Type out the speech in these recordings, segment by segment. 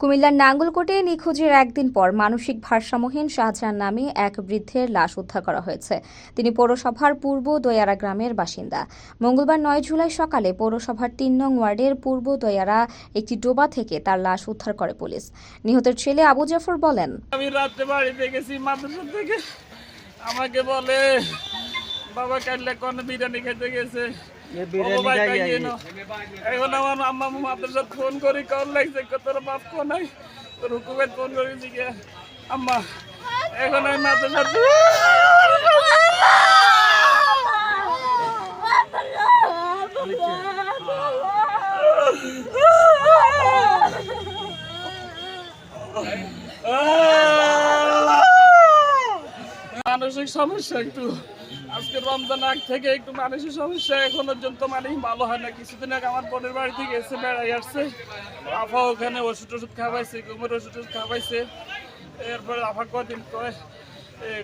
কুমিল্লার নাঙ্গলকোটে নিখোঁজের একদিন পর মানসিক ভারসাম্যহীন শাহজাহান নামে এক বৃদ্ধের লাশ উদ্ধার করা হয়েছে। তিনি পৌরসভার পূর্ব দয়ারা গ্রামের বাসিন্দা। মঙ্গলবার নয় জুলাই সকালে পৌরসভার তিন নং ওয়ার্ডের পূর্ব দয়ারা একটি ডোবা থেকে তার লাশ উদ্ধার করে পুলিশ। নিহতের ছেলে আবু জাফর বলেন, আমি রাত্রে বাড়িতে গেছি মাদ্রাসা থেকে আমাকে বলে বাবা কাটলে কোন বিরিয়ানি খেতে গেছে ও ভাই খাইয়ে নাও। এখন আমার আম্মা মাদ্রাসা ফোন করি কল লাগছে কত তোর বাপ কোন নাই তোর হুকুমের ফোন করেছি কে আম্মা এখন আমি মাদ্রাসা মানসিক সমস্যা একটু। আজকে রমজান আগ থেকে একটু মানসিক সমস্যা, এখনও পর্যন্ত মানে ভালো হয় না। কিছুদিন আগে আমার বোনের বাড়ি থেকে এসে বেড়াই আসছে। আফা ওখানে ওষুধ ওষুধ খাওয়াইছে, ঘুমের ওষুধ ওষুধ খাওয়াইছে। এরপরে আফা কদিন কয়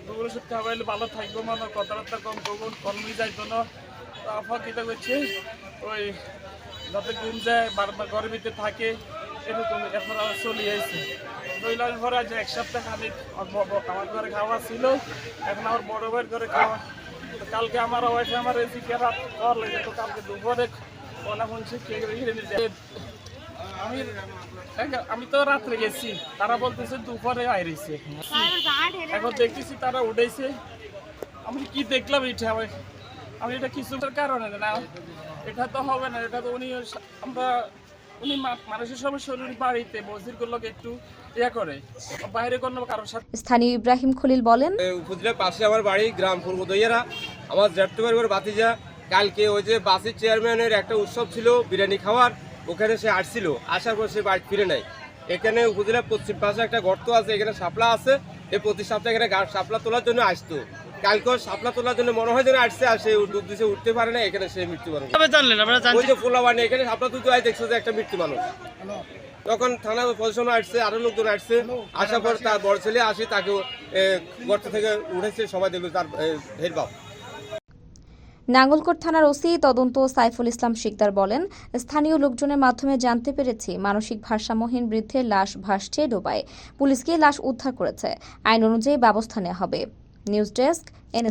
ঘুমের ওষুধ খাওয়াইলে ভালো থাকব মানে কথাবার্তা কম করব কমই যাইতো না। আফা কিটা করছে, ওই যাতে ঘুম যায়, বারবার ঘরের ভিতরে থাকে। এরকম এখন আবার চলে আসছে দইলার ঘরে আজ এক সপ্তাহ খানিক আমার ঘরে খাওয়া ছিল, এখন আমার বড় ভাইয়ের ঘরে খাওয়া। কালকে আমার ওয়াইফে আমার এই চিকেরা কর লেগে তো কালকে দুপুরে ওনা শুনছি কে আমি আমি তো রাত্রে গেছি, তারা বলতেছে দুপুরে আইরেছে। এখন দেখতেছি তারা উঠেছে। আমি কি দেখলাম এটা? আমি আমি এটা কিছুটার কারণে না, এটা তো হবে না, এটা তো উনি আমরা উনি মা- মানুষের সমস্যা হলে উনি বাড়িতে মসজিদগুলোকে একটু ইয়া করে বাইরে কোনো কারোর সাথে স্থানীয় ইব্রাহিম খলিল বলেন উপজেলার পাশে আমার বাড়ি গ্রাম পূর্ব দইয়ারা। আমার জ্যাঠতুবার করে বাতিজা কালকে ওই যে বাসের চেয়ারম্যানের একটা উৎসব ছিল বিরিয়ানি খাওয়ার ওখানে সে আসছিল। আসার পর সে বাড়ি ফিরে নাই। এখানে উপজেলার পশ্চিম পাশে একটা গর্ত আছে এখানে সাপলা আছে। এই প্রতি সপ্তাহে এখানে শাপলা তোলার জন্য আসতো। কালকেও শাপলা তোলার জন্য মনে হয় যেন আসছে আর সে ডুব দিছে উঠতে পারে না এখানে সে মৃত্যুবরণ। জানলেন? আপনারা ওই যে পোলাবানি এখানে শাপলা তুলতে আয় দেখছ যে একটা মৃত্যু মানুষ। তখন থানা প্রশাসন আসছে আরও লোকজন আসছে আসার পর তার বড় ছেলে আসে তাকে গর্ত থেকে উঠেছে সবাই দেখল তার হেড বাপ নাঙ্গলকোট থানার ওসি তদন্ত সাইফুল ইসলাম শিকদার বলেন স্থানীয় লোকজনের মাধ্যমে জানতে পেরেছি মানসিক ভারসাম্যহীন বৃদ্ধের লাশ ভাসছে ডোবায় পুলিশকে লাশ উদ্ধার করেছে। আইন অনুযায়ী ব্যবস্থা নেওয়া হবে। News desk N